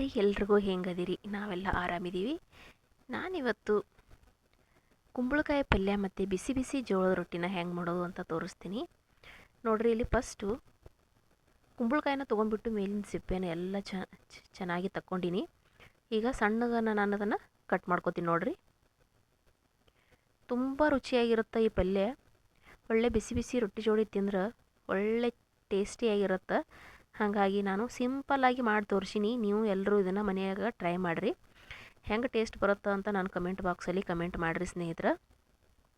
ರೀ, ಎಲ್ರಿಗೂ ಹೆಂಗದಿರಿ? ನಾವೆಲ್ಲ ಆರಾಮಿದ್ದೀವಿ ನಾನಿವತ್ತು ಕುಂಬಳಕಾಯಿ ಪಲ್ಯ ಮತ್ತು ಬಿಸಿ ಬಿಸಿ ಜೋಳದ ರೊಟ್ಟಿನ ಹೆಂಗೆ ಮಾಡೋದು ಅಂತ ತೋರಿಸ್ತೀನಿ. ನೋಡಿರಿ, ಇಲ್ಲಿ ಫಸ್ಟು ಕುಂಬಳಕಾಯಿನ ತೊಗೊಂಡ್ಬಿಟ್ಟು ಮೇಲಿನ ಸಿಪ್ಪೆನ ಎಲ್ಲ ಚೆನ್ನಾಗಿ ತಕ್ಕೊಂಡಿನಿ. ಈಗ ಸಣ್ಣದನ್ನು ನಾನು ಅದನ್ನು ಕಟ್ ಮಾಡ್ಕೊತೀನಿ ನೋಡಿರಿ. ತುಂಬ ರುಚಿಯಾಗಿರುತ್ತೆ ಈ ಪಲ್ಯ. ಒಳ್ಳೆ ಬಿಸಿ ಬಿಸಿ ರೊಟ್ಟಿ ಜೋಡಿ ತಿಂದ್ರೆ ಒಳ್ಳೆ ಟೇಸ್ಟಿಯಾಗಿರುತ್ತೆ. ಹಾಗಾಗಿ ನಾನು ಸಿಂಪಲ್ಲಾಗಿ ಮಾಡಿ ತೋರಿಸೀನಿ. ನೀವು ಎಲ್ಲರೂ ಇದನ್ನು ಮನೆಯಾಗ ಟ್ರೈ ಮಾಡಿರಿ. ಹೆಂಗೆ ಟೇಸ್ಟ್ ಬರುತ್ತೆ ಅಂತ ನಾನು ಕಮೆಂಟ್ ಬಾಕ್ಸಲ್ಲಿ ಕಮೆಂಟ್ ಮಾಡಿರಿ ಸ್ನೇಹಿತರ.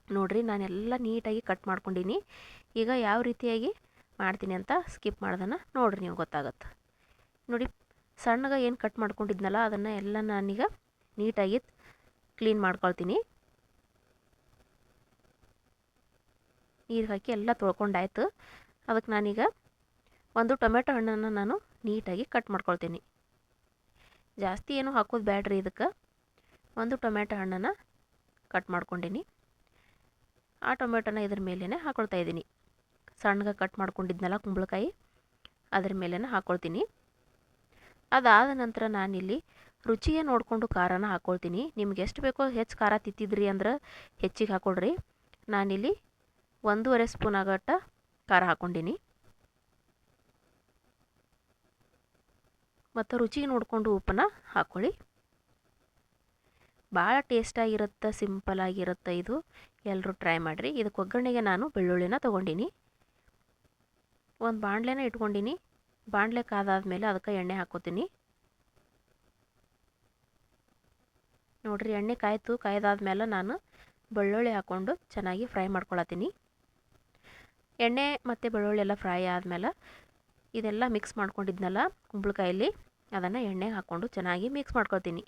ನೋಡಿರಿ ನಾನೆಲ್ಲ ನೀಟಾಗಿ ಕಟ್ ಮಾಡ್ಕೊಂಡಿನಿ. ಈಗ ಯಾವ ರೀತಿಯಾಗಿ ಮಾಡ್ತೀನಿ ಅಂತ ಸ್ಕಿಪ್ ಮಾಡ್ದನ ನೋಡಿರಿ ನೀವು ಗೊತ್ತಾಗತ್ತೆ. ನೋಡಿ, ಸಣ್ಣಗೆ ಏನು ಕಟ್ ಮಾಡ್ಕೊಂಡಿದ್ನಲ್ಲ, ಅದನ್ನು ಎಲ್ಲ ನಾನೀಗ ನೀಟಾಗಿ ಕ್ಲೀನ್ ಮಾಡ್ಕೊಳ್ತೀನಿ. ನೀರು ಹಾಕಿ ಎಲ್ಲ ತೊಳ್ಕೊಂಡಾಯ್ತು. ಅದಕ್ಕೆ ನಾನೀಗ ಒಂದು ಟೊಮೆಟೊ ಹಣ್ಣನ್ನು ನಾನು ನೀಟಾಗಿ ಕಟ್ ಮಾಡ್ಕೊಳ್ತೀನಿ. ಜಾಸ್ತಿ ಏನು ಹಾಕೋದು ಬ್ಯಾಡ್ರಿ ಇದಕ್ಕೆ. ಒಂದು ಟೊಮೆಟೊ ಹಣ್ಣನ್ನು ಕಟ್ ಮಾಡ್ಕೊಂಡೀನಿ. ಆ ಟೊಮೆಟೊನ ಇದ್ರ ಮೇಲೇ ಹಾಕೊಳ್ತಾ ಇದ್ದೀನಿ. ಸಣ್ಣಗೆ ಕಟ್ ಮಾಡ್ಕೊಂಡಿದ್ನಲ್ಲ ಕುಂಬಳಕಾಯಿ, ಅದ್ರ ಮೇಲೇ ಹಾಕ್ಕೊಳ್ತೀನಿ ಅದಾದ ನಂತರ ನಾನಿಲ್ಲಿ ರುಚಿಗೆ ನೋಡಿಕೊಂಡು ಖಾರನ ಹಾಕ್ಕೊಳ್ತೀನಿ ನಿಮ್ಗೆ ಎಷ್ಟು ಬೇಕೋ ಹೆಚ್ಚು ಖಾರ ತಿತ್ತಿದ್ರಿ ಅಂದ್ರೆ ಹೆಚ್ಚಿಗೆ ಹಾಕ್ಕೊಳ್ರಿ ನಾನಿಲ್ಲಿ ಒಂದೂವರೆ ಸ್ಪೂನ್ ಆಗಟ್ಟ ಖಾರ ಹಾಕ್ಕೊಂಡೀನಿ ಮತ್ತು ರುಚಿಗೆ ನೋಡಿಕೊಂಡು ಉಪ್ಪನ್ನ ಹಾಕ್ಕೊಳ್ಳಿ ಭಾಳ ಟೇಸ್ಟಾಗಿರುತ್ತೆ ಸಿಂಪಲಾಗಿರುತ್ತೆ ಇದು. ಎಲ್ಲರೂ ಟ್ರೈ ಮಾಡಿರಿ. ಇದಕ್ಕೆ ಒಗ್ಗರಣೆಗೆ ನಾನು ಬೆಳ್ಳುಳ್ಳಿನ ತೊಗೊಂಡಿನಿ. ಒಂದು ಬಾಣಲೆನ ಇಟ್ಕೊಂಡಿನಿ. ಬಾಣಲೆ ಕಾದಾದ್ಮೇಲೆ ಅದಕ್ಕೆ ಎಣ್ಣೆ ಹಾಕೋತೀನಿ. ನೋಡಿರಿ, ಎಣ್ಣೆ ಕಾಯ್ತು, ಕಾಯ್ದಾದ್ಮೇಲೆ ನಾನು ಬೆಳ್ಳುಳ್ಳಿ ಹಾಕ್ಕೊಂಡು ಚೆನ್ನಾಗಿ ಫ್ರೈ ಮಾಡ್ಕೊಳತ್ತೀನಿ. ಎಣ್ಣೆ ಮತ್ತು ಬೆಳ್ಳುಳ್ಳಿ ಎಲ್ಲ ಫ್ರೈ ಆದಮೇಲೆ ಇದೆಲ್ಲ ಮಿಕ್ಸ್ ಮಾಡ್ಕೊಂಡಿದ್ನಲ್ಲ ಕುಂಬಳಕಾಯಲ್ಲಿ. ಅದನ್ನು ಎಣ್ಣೆಗೆ ಹಾಕ್ಕೊಂಡು ಚೆನ್ನಾಗಿ ಮಿಕ್ಸ್ ಮಾಡ್ಕೊತೀನಿ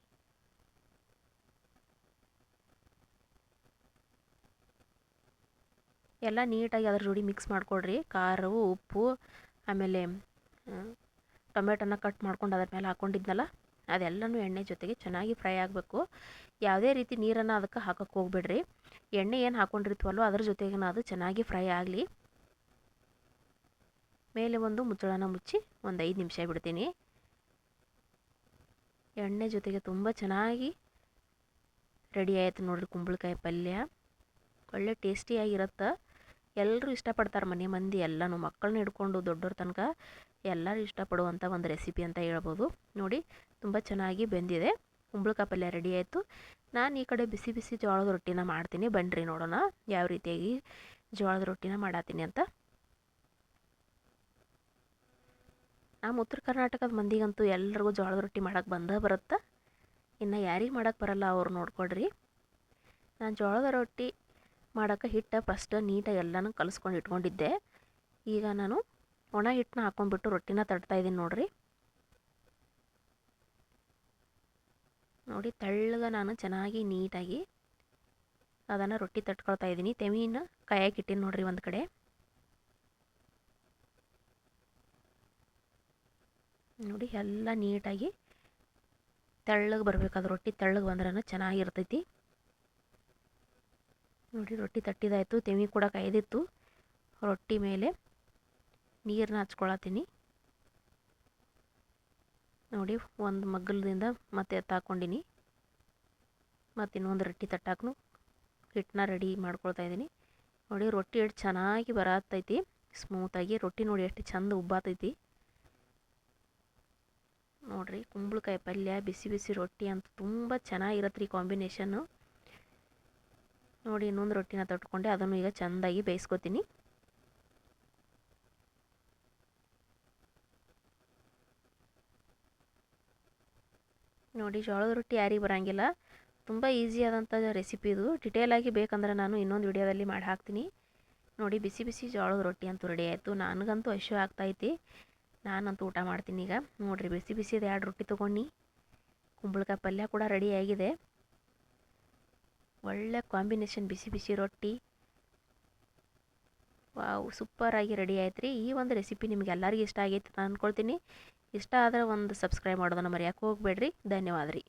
ಎಲ್ಲ ನೀಟಾಗಿ ಅದ್ರ ಜೋಡಿ ಮಿಕ್ಸ್ ಮಾಡಿಕೊಡ್ರಿ ಖಾರವು, ಉಪ್ಪು, ಆಮೇಲೆ ಟೊಮೆಟೊನ ಕಟ್ ಮಾಡ್ಕೊಂಡು ಅದ್ರ ಮೇಲೆ ಹಾಕ್ಕೊಂಡಿದ್ನಲ್ಲ ಅದೆಲ್ಲನೂ ಎಣ್ಣೆ ಜೊತೆಗೆ ಚೆನ್ನಾಗಿ ಫ್ರೈ ಆಗಬೇಕು. ಯಾವುದೇ ರೀತಿ ನೀರನ್ನು ಅದಕ್ಕೆ ಹಾಕಕ್ಕೆ ಹೋಗ್ಬೇಡ್ರಿ. ಎಣ್ಣೆ ಏನು ಹಾಕ್ಕೊಂಡಿರ್ತೀವಲ್ವ ಅದ್ರ ಜೊತೆಗೆ ಅದು ಚೆನ್ನಾಗಿ ಫ್ರೈ ಆಗಲಿ. ಮೇಲೆ ಒಂದು ಮುಚ್ಚಳನ ಮುಚ್ಚಿ ಒಂದು ಐದು ನಿಮಿಷ ಬಿಡ್ತೀನಿ. ಎಣ್ಣೆ ಜೊತೆಗೆ ತುಂಬ ಚೆನ್ನಾಗಿ ರೆಡಿ ಆಯ್ತು ನೋಡಿರಿ ಕುಂಬಳಕಾಯಿ ಪಲ್ಯ. ಒಳ್ಳೆ ಟೇಸ್ಟಿಯಾಗಿರುತ್ತೆ. ಎಲ್ಲರೂ ಇಷ್ಟಪಡ್ತಾರೆ ಮನೆ ಮಂದಿ ಎಲ್ಲನೂ ಮಕ್ಕಳನ್ನ ಹಿಡ್ಕೊಂಡು ದೊಡ್ಡವ್ರ ತನಕ ಎಲ್ಲರೂ ಇಷ್ಟಪಡುವಂಥ ಒಂದು ರೆಸಿಪಿ ಅಂತ ಹೇಳ್ಬೋದು. ನೋಡಿ, ತುಂಬ ಚೆನ್ನಾಗಿ ಬೆಂದಿದೆ. ಕುಂಬಳಕಾಯಿ ಪಲ್ಯ ರೆಡಿ ಆಯಿತು. ನಾನು ಈ ಕಡೆ ಬಿಸಿ ಬಿಸಿ ಜೋಳದ ರೊಟ್ಟಿನ ಮಾಡ್ತೀನಿ. ಬನ್ನಿರಿ ನೋಡೋಣ. ಯಾವ ರೀತಿಯಾಗಿ ಜೋಳದ ರೊಟ್ಟಿನ ಮಾಡತ್ತೀನಿ ಅಂತ. ನಮ್ಮ ಉತ್ತರ ಕರ್ನಾಟಕದ ಮಂದಿಗಂತೂ ಎಲ್ರಿಗೂ ಜೋಳದ ರೊಟ್ಟಿ ಮಾಡೋಕೆ ಬಂದೇ ಬರುತ್ತೆ. ಇನ್ನು ಯಾರಿಗೆ ಮಾಡೋಕ್ಕೆ ಬರಲ್ಲ ಅವ್ರು ನೋಡ್ಕೊಡ್ರಿ ನಾನು ಜೋಳದ ರೊಟ್ಟಿ ಮಾಡೋಕ್ಕೆ ಹಿಟ್ಟು ಫಸ್ಟ್ ನೀಟಾಗಿ ಎಲ್ಲನೂ ಕಲಿಸ್ಕೊಂಡು ಇಟ್ಕೊಂಡಿದ್ದೆ. ಈಗ ನಾನು ಒಣ ಹಿಟ್ಟನ್ನ ಹಾಕ್ಕೊಂಡ್ಬಿಟ್ಟು ರೊಟ್ಟಿನ ತಡ್ತಾ ಇದ್ದೀನಿ ನೋಡ್ರಿ. ನೋಡಿ ತೆಳ್ಳಗೆ ನಾನು ಚೆನ್ನಾಗಿ ನೀಟಾಗಿ ಅದನ್ನು ರೊಟ್ಟಿ ತಟ್ಕೊಳ್ತಾ ಇದ್ದೀನಿ ತೆಮೀನ ಕಾಯಕ್ಕೆ ಇಟ್ಟಿನಿ ನೋಡ್ರಿ ಒಂದು ಕಡೆ. ನೋಡಿ ಎಲ್ಲ ನೀಟಾಗಿ ತೆಳ್ಳಗೆ ಬರಬೇಕಾದ್ರೆ ರೊಟ್ಟಿ ತೆಳ್ಳಗೆ ಬಂದ್ರೆ ಚೆನ್ನಾಗಿರ್ತೈತಿ. ನೋಡಿ ರೊಟ್ಟಿ ತಟ್ಟಿದಾಯಿತು. ತೆಮಿ ಕೂಡ ಕಾಯ್ದಿತ್ತು. ರೊಟ್ಟಿ ಮೇಲೆ ನೀರನ್ನ ಹಚ್ಕೊಳತ್ತೀನಿ. ನೋಡಿ ಒಂದು ಮಗ್ಗಲದಿಂದ ಮತ್ತೆ ಎತ್ತಾಕೊಂಡಿನಿ ಮತ್ತು ಇನ್ನೊಂದು ರೊಟ್ಟಿ ತಟ್ಟಾಕ್ನು ಹಿಟ್ಟನ್ನ ರೆಡಿ ಮಾಡ್ಕೊಳ್ತಾ ಇದ್ದೀನಿ. ನೋಡಿ ರೊಟ್ಟಿ ಎಷ್ಟು ಚೆನ್ನಾಗಿ ಬರತ್ತೈತಿ ಸ್ಮೂತಾಗಿ ರೊಟ್ಟಿ ನೋಡಿ ಎಷ್ಟು ಚಂದ ಉಬ್ಬಾತೈತಿ. ನೋಡಿರಿ, ಕುಂಬಳಕಾಯಿ ಪಲ್ಯ, ಬಿಸಿ ಬಿಸಿ ರೊಟ್ಟಿ ಅಂತ ತುಂಬ ಚೆನ್ನಾಗಿರತ್ತೆ ರೀ ಕಾಂಬಿನೇಷನ್ನು ನೋಡಿ, ಇನ್ನೊಂದು ರೊಟ್ಟಿನ ತಟ್ಕೊಂಡೆ, ಅದನ್ನು ಈಗ ಚೆಂದಾಗಿ ಬೇಯಿಸ್ಕೊತೀನಿ. ನೋಡಿ, ಜೋಳದ ರೊಟ್ಟಿ ಯಾರಿಗೆ ಬರೋಂಗಿಲ್ಲ. ತುಂಬ ಈಸಿ ಆದಂಥ ರೆಸಿಪಿ ಇದು. ಡಿಟೇಲಾಗಿ ಬೇಕಂದ್ರೆ ನಾನು ಇನ್ನೊಂದು ವಿಡಿಯೋದಲ್ಲಿ ಮಾಡಿ ಹಾಕ್ತೀನಿ. ನೋಡಿ, ಬಿಸಿ ಬಿಸಿ ಜೋಳದ ರೊಟ್ಟಿ ಅಂತೂ ರೆಡಿ ಆಯಿತು. ನನಗಂತೂ ಹಶು ಆಗ್ತೈತಿ ನಾನಂತೂ ಊಟ ಮಾಡ್ತೀನಿ ಈಗ. ನೋಡಿರಿ, ಬಿಸಿ ಬಿಸಿದು ಎರಡು ರೊಟ್ಟಿ ತೊಗೊಂಡು ಕುಂಬಳಕಾಯಿ ಪಲ್ಯ ಕೂಡ ರೆಡಿ ಆಗಿದೆ. ಒಳ್ಳೆ ಕಾಂಬಿನೇಷನ್ ಬಿಸಿ ಬಿಸಿ ರೊಟ್ಟಿ. ವಾವ್ ಸೂಪರಾಗಿ ರೆಡಿ ಆಯ್ತು ರೀ ಈ ಒಂದು ರೆಸಿಪಿ ನಿಮ್ಗೆ ಎಲ್ಲರಿಗೂ ಇಷ್ಟ ಆಗೈತೆ ಅಂತ ಅಂದ್ಕೊಳ್ತೀನಿ ಇಷ್ಟ ಆದರೆ ಒಂದು ಸಬ್ಸ್ಕ್ರೈಬ್ ಮಾಡೋದನ್ನು ಮರೆಯೋಕೆ ಹೋಗಬೇಡ್ರಿ. ಧನ್ಯವಾದ ರೀ